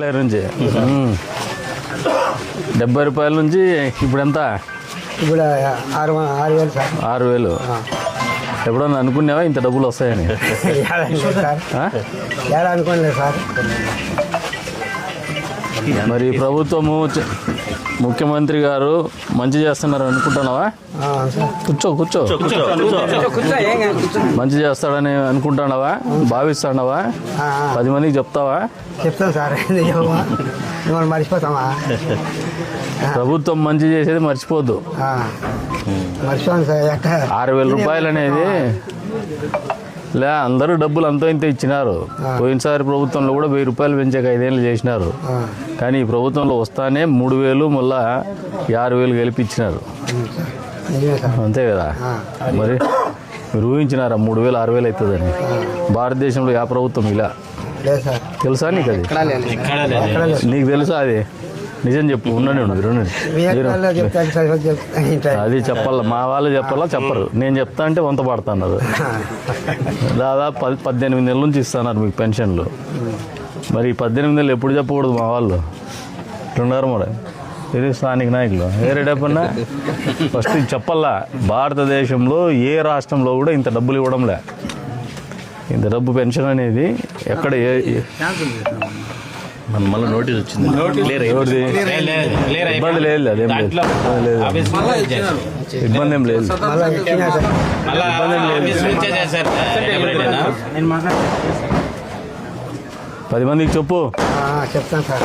నుంచి. డెబ్బై రూపాయల నుంచి ఇప్పుడు ఎంత ఇప్పుడు ఆరు ఆరు వేలు సార్. ఆరు వేలు. ఎప్పుడన్నా అనుకున్నావా ఇంత డబ్బులు వస్తాయని? ఏడా అనుకోలేదు సార్. మరి ప్రభుత్వము ముఖ్యమంత్రి గారు మంచి చేస్తున్నారు అనుకుంటున్నావా? ఆ, సార్. కూర్చో కూర్చో. మంచి చేస్తాడని అనుకుంటున్నావా? భావిస్తున్నావా. పది మందికి చెప్తావా? చెప్తాం సార్ మర్చిపోతామా? ప్రభుత్వం మంచి చేసేది మర్చిపోద్దు. మర్చిపోను సార్ ఆరు వేల రూపాయలు అనేది లే అందరూ డబ్బులు అంతో ఇంత ఇచ్చినారు. పోయినసారి ప్రభుత్వంలో కూడా వెయ్యి రూపాయలు పెంచాక ఐదేళ్ళు చేసినారు. కానీ ఈ ప్రభుత్వంలో వస్తానే మూడు వేలు మళ్ళా ఆరు వేలు గెలిపించినారు అంతే కదా? మరి మీరు ఊహించినారా? మూడు వేలు ఆరు వేలు అవుతుందని భారతదేశంలో యా ప్రభుత్వం ఇలా? తెలుసా నీకు అది? నీకు తెలుసా అది? నిజం చెప్పు ఉండండి ఉండు ఉండండి మీ ఎక్కడ చెప్తాను సార్ చెప్తాను ఇంటర్ అది చెప్పాలా మా వాళ్ళు చెప్పాలా చెప్పరు. నేను చెప్తా అంటే వంత పడుతున్నారు. దాదాపు పది పద్దెనిమిది నెలల నుంచి ఇస్తున్నారు మీకు పెన్షన్లు. మరి పద్దెనిమిది నెలలు ఎప్పుడు చెప్పకూడదు మా వాళ్ళు? ఇట్లున్నారు మరి? ఇది స్థానిక నాయకులు. ఏ రెడప్పన్నా ఫస్ట్ ఇది చెప్పాలా? భారతదేశంలో ఏ రాష్ట్రంలో కూడా ఇంత డబ్బులు ఇవ్వడంలే. ఇంత డబ్బు పెన్షన్ అనేది ఎక్కడ ఏ మళ్ళీ నోటీస్ వచ్చింది. ఇబ్బంది లేదు అదేం లేదు. ఇబ్బంది లేదు. ఇబ్బంది ఏం లేదు. పది మందికి చెప్పు. ఆ, చెప్తాను సార్.